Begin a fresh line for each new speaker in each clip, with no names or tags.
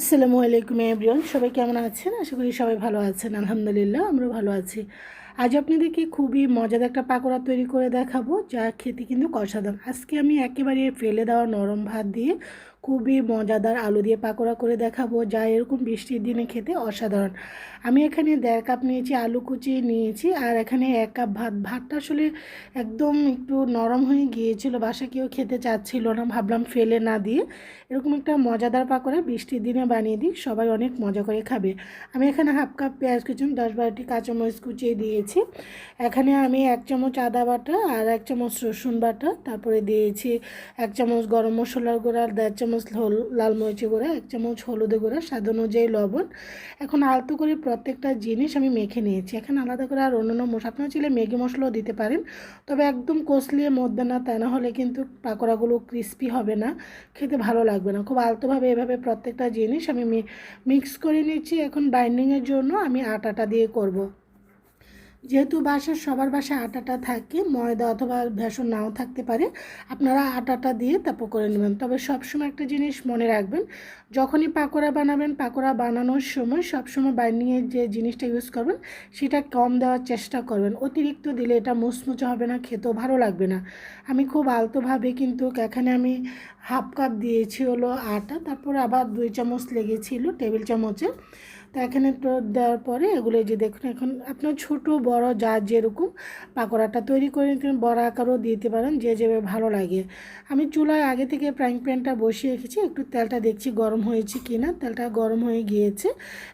আসসালামু আলাইকুম এভরিওয়ান সবাই কেমন আছেন? আশা করি সবাই ভালো আছেন, আলহামদুলিল্লাহ, আমরাও ভালো আছি। আজ আপনাদেরকে খুবই মজাদার একটা পাকোড়া তৈরি করে দেখাবো, যা খেতে কিন্তু অসাধারণ। আজকে আমি একেবারে ফেলে দেওয়া নরম ভাত দিয়ে খুবই মজাদার আলু দিয়ে পাকোড়া করে দেখাবো, যা এরকম বৃষ্টির দিনে খেতে অসাধারণ। আমি এখানে দেড় কাপ নিয়েছি আলু কুচি নিয়েছি, আর এখানে এক কাপ ভাত। ভাতটা আসলে একদম একটু নরম হয়ে গিয়েছিল বাসা কেউ খেতে চাচ্ছিল না, ভাবলাম ফেলে না দিয়ে এরকম একটা মজাদার পাকোড়া বৃষ্টির দিনে বানিয়ে দিই, সবাই অনেক মজা করে খাবে। আমি এখানে হাফ কাপ পেঁয়াজ কুচুন দশ বারোটি কাঁচামরিচ কুচিয়ে দিয়েছি। এখানে আমি এক চামচ আদা বাটা আর এক চামচ রসুন বাটা, তারপরে দিয়েছি এক চামচ গরম মশলার গুঁড়া, আর দেড় চামচ লাল মরিচের গুঁড়া, এক চামচ হলুদের গুঁড়া, স্বাদ অনুযায়ী লবণ। এখন আলতো করে প্রত্যেকটা জিনিস আমি মেখে নিয়েছি। এখানে আলাদা করে আর অন্যান্য মশলা আপনারা চাইলে ম্যাগি মশলাও দিতে পারেন, তবে একদম কষলিয়ে মধ্যে না, তা না হলে কিন্তু পাকোড়াগুলো ক্রিস্পি হবে না, খেতে ভালো লাগবে না। খুব আলতোভাবে এভাবে প্রত্যেকটা জিনিস আমি মিক্স করে নিচ্ছি। এখন বাইন্ডিংয়ের জন্য আমি আটাটা দিয়ে করব। যেহেতু বাসার সবার বাসায় আটাটা থাকে, ময়দা অথবা বেসন নাও থাকতে পারে, আপনারা আটাটা দিয়ে তারপর করে নেবেন। তবে সবসময় একটা জিনিস মনে রাখবেন, যখনই পাকোড়া বানাবেন, পাকোড়া বানানোর সময় সবসময় বাইন্ডিংয়ের যে জিনিসটা ইউজ করবেন, সেটা কম দেওয়ার চেষ্টা করবেন। অতিরিক্ত দিলে এটা মুচমুচে হবে না, খেতেও ভালো লাগবে না। আমি খুব আলতোভাবে কিন্তু এখানে আমি হাফ কাপ দিয়েছি হলো আটা, তারপরে আবার দুই চামচ লেগেছিল টেবিল চামচে তো এখানে তো দেওয়ার পরে এগুলো যে দেখুন, এখন আপনার ছোট বড়, যা যেরকম পাকোড়াটা তৈরি করে বড় আকারও দিতে পারেন, যে যেভাবে ভালো লাগে। আমি চুলায় আগে থেকে ফ্রাইং প্যানটা বসিয়ে রেখেছি, একটু তেলটা দেখছি গরম হয়েছে কি না তেলটা গরম হয়ে গিয়েছে।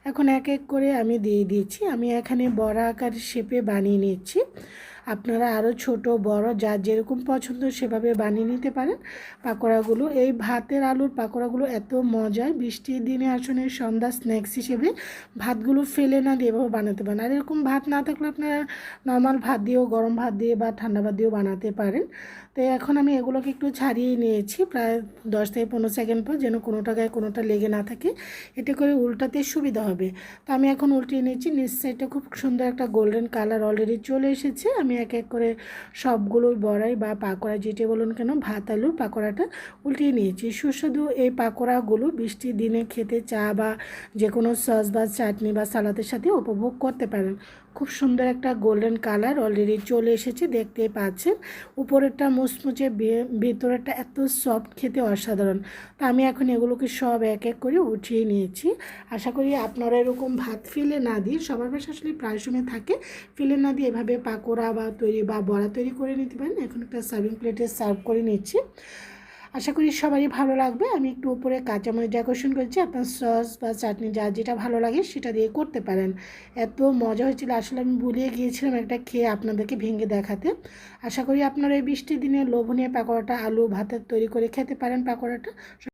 এখন এক এক করে আমি দিয়ে দিয়েছি আমি এখানে বড় আকার শেপে বানিয়ে নিচ্ছি। আপনারা আরও ছোট, বড় যার যেরকম পছন্দ সেভাবে বানিয়ে নিতে পারেন। পাকোড়াগুলো, এই ভাতের আলুর পাকোড়াগুলো এত মজার। বৃষ্টির দিনে আসলে সন্ধ্যা স্ন্যাক্স হিসেবে ভাতগুলো ফেলে না দিয়ে এভাবে বানাতে পারেন। আর এরকম ভাত না থাকলে আপনারা নর্মাল ভাত দিয়েও, গরম ভাত দিয়ে বা ঠান্ডা ভাত দিয়েও বানাতে পারেন। তো এখন আমি এগুলোকে একটু ছাড়িয়ে নিয়েছি, প্রায় দশ থেকে পনেরো সেকেন্ড পর যেন কোনোটা গায়ে কোনোটা লেগে না থাকে। এতে করে উল্টাতে সুবিধা হবে। তো আমি এখন উল্টিয়ে নিয়েছি নিচ সাইডটা খুব সুন্দর একটা গোল্ডেন কালার অলরেডি চলে এসেছে। আমি এক এক করে সবগুলোই বড়াই বা পাকোড়া যেটি বলুন কেন, ভাত, আলুর পাকোড়াটা উল্টিয়ে নিয়েছি। সুস্বাদু এই পাকোড়াগুলো বৃষ্টির দিনে খেতে চা বা যে কোনো সস বা চাটনি বা সালাদের সাথে উপভোগ করতে পারেন। খুব সুন্দর একটা গোল্ডেন কালার অলরেডি চলে এসেছে, দেখতে পাচ্ছেন। উপরেরটা মুচমুচে ভেতরেরটা এত সফট খেতে অসাধারণ। তো আমি এখন এগুলোকে সব এক এক করে উঠিয়ে নিয়েছি। আশা করি আপনারা এরকম ভাত ফেলে না দিয়ে, সবার বাসা আসলে প্রায় সময় থাকে, ফেলে না দিয়ে এভাবে পাকোড়া বা তৈরি বা বড়া তৈরি করে নিতে পারেন এখন একটা সার্ভিং প্লেটে সার্ভ করে নিচ্ছি। আশা করি সবারই ভালো লাগবে। আমি একটু উপরে কাঁচামরিচ ডেকোরেশন করেছি। আপনার সস বা চাটনি যা যেটা ভালো লাগে সেটা দিয়ে করতে পারেন। এত মজা হয়েছিল। আসলে আমি ভুলিয়ে গিয়েছিলাম একটা খেয়ে আপনাদেরকে ভেঙে দেখাতে। আশা করি আপনারা এই বৃষ্টির দিনে লোভনীয় পাকোড়াটা, আলু ভাতের তৈরি করে খেতে পারেন পাকোড়াটা।